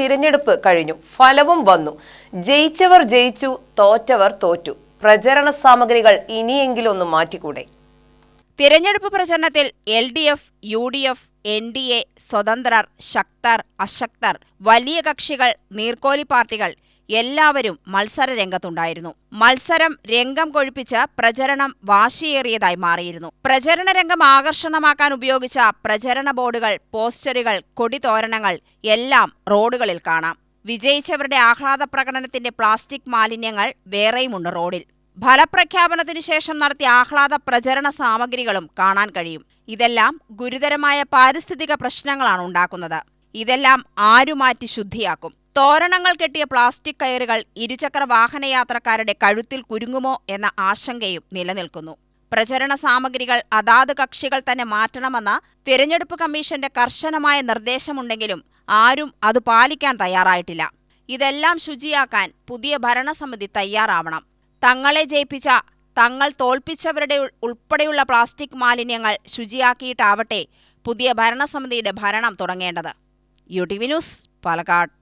തിരഞ്ഞെടുപ്പ് കഴിഞ്ഞു. ഫലവും വന്നു. ജയിച്ചവർ ജയിച്ചു തോറ്റവർ തോറ്റു. പ്രചരണ സാമഗ്രികൾ ഇനിയെങ്കിലും മാറ്റിക്കൂടെ? തിരഞ്ഞെടുപ്പ് പ്രചരണത്തിൽ L D F U D F N D A സ്വതന്ത്രർ ശക്തർ അശക്തർ വലിയ കക്ഷികൾ നീർക്കോലി പാർട്ടികൾ എല്ലാവരും മത്സര രംഗത്തുണ്ടായിരുന്നു. മത്സരം രംഗം കൊഴുപ്പിച്ച് പ്രചരണം വാശിയേറിയതായി മാറിയിരുന്നു. പ്രചരണ രംഗം ആകർഷണമാക്കാൻ ഉപയോഗിച്ച പ്രചരണ ബോർഡുകൾ പോസ്റ്ററുകൾ കൊടിതോരണങ്ങൾ എല്ലാം റോഡുകളിൽ കാണാം. വിജയിച്ചവരുടെ ആഹ്ലാദ പ്രകടനത്തിന്റെ പ്ലാസ്റ്റിക് മാലിന്യങ്ങൾ വേറെയുമുണ്ട് റോഡിൽ. ഫലപ്രഖ്യാപനത്തിനു ശേഷം നടത്തിയ ആഹ്ലാദ പ്രചരണ സാമഗ്രികളും കാണാൻ കഴിയും. ഇതെല്ലാം ഗുരുതരമായ പാരിസ്ഥിതിക പ്രശ്നങ്ങളാണ് ഉണ്ടാക്കുന്നത്. ഇതെല്ലാം ആരുമാറ്റി ശുദ്ധിയാക്കും? തോരണങ്ങൾ കെട്ടിയ പ്ലാസ്റ്റിക് കയറുകൾ ഇരുചക്ര വാഹനയാത്രക്കാരുടെ കഴുത്തിൽ കുരുങ്ങുമോ എന്ന ആശങ്കയും നിലനിൽക്കുന്നു. പ്രചരണ സാമഗ്രികൾ അതാത് കക്ഷികൾ തന്നെ മാറ്റണമെന്ന തിരഞ്ഞെടുപ്പ് കമ്മീഷന്റെ കർശനമായ നിർദ്ദേശമുണ്ടെങ്കിലും ആരും അത് പാലിക്കാൻ തയ്യാറായിട്ടില്ല. ഇതെല്ലാം ശുചിയാക്കാൻ പുതിയ ഭരണസമിതി തയ്യാറാവണം. തങ്ങളെ ജയിപ്പിച്ച തങ്ങൾ തോൽപ്പിച്ചവരുടെ ഉൾപ്പെടെയുള്ള പ്ലാസ്റ്റിക് മാലിന്യങ്ങൾ ശുചിയാക്കിയിട്ടാവട്ടെ പുതിയ ഭരണസമിതിയുടെ ഭരണം തുടങ്ങേണ്ടത്. U T V news Palakkad.